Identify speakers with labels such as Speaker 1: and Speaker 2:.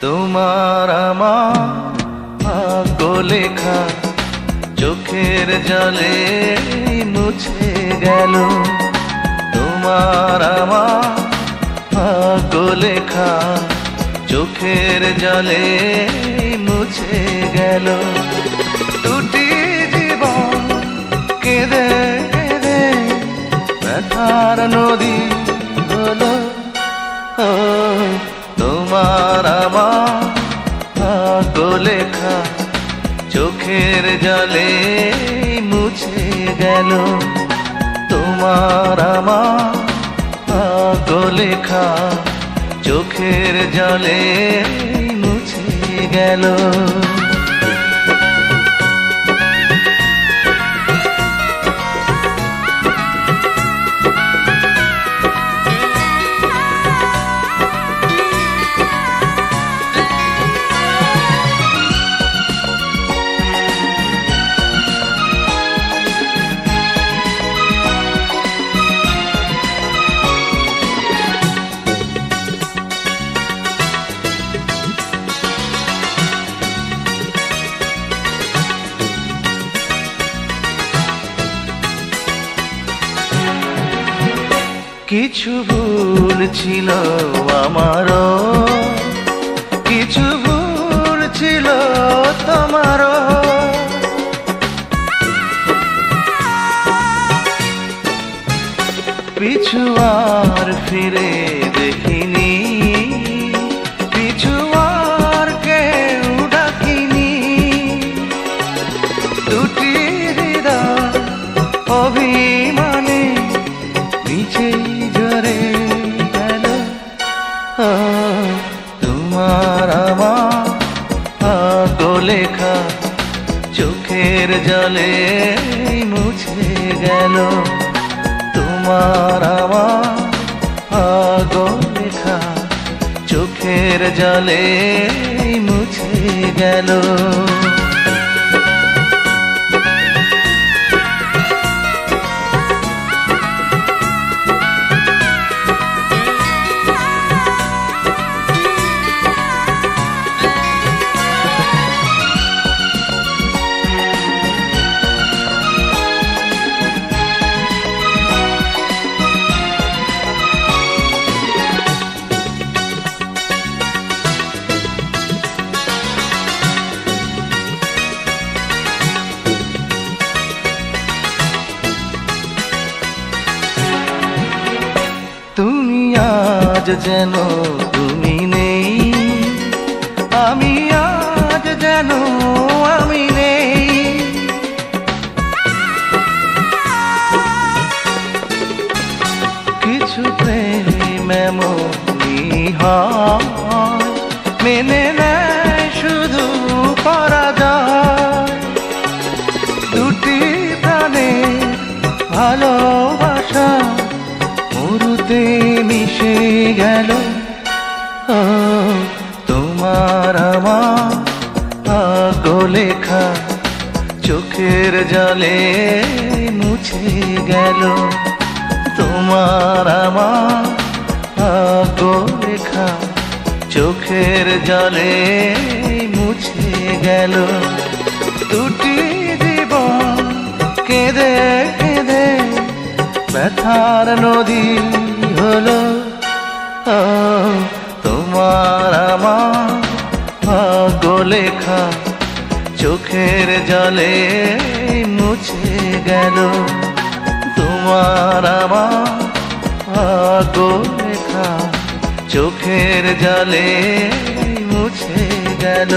Speaker 1: তোমার আমার লেখা চোখের জলে মুছে গেল। তোমার আমার লেখা চোখের জলে মুছে গেল। দুটি জীবন কেঁদে কেঁদে ব্যথার নদী জলে মুছে গেল। তোমার আমার লেখা চোখের জলে মুছে গেল। কিছু ভুল ছিল আমার কিছু ভুল ছিল তোমার পিছু আর ফিরে দেখিনি। পিছু আর কেউ ডাকিনি। দুটি হৃদয় অভিমানে ভাগ্য লেখা চোখের জলে মুছে গেল। তোমার আমার ভাগ্য লেখা চোখের জলে মুছে গেল। যেন তুমি নেই আমি আজ যেন আমি নেই। কিছু প্রেম এমনই হয় গেল। তোমার আমার ভাগ্য লেখা চোখের জলে মুছে গেল। তোমার আমার ভাগ্য লেখা চোখের জলে মুছে গেল। দুটি জীবন কেঁদে কেঁদে ব্যথার নদী হলো। লেখা চোখের জলে মুছে গেল। তোমার আমার ভাগ্য লেখা চোখের জলে মুছে গেল।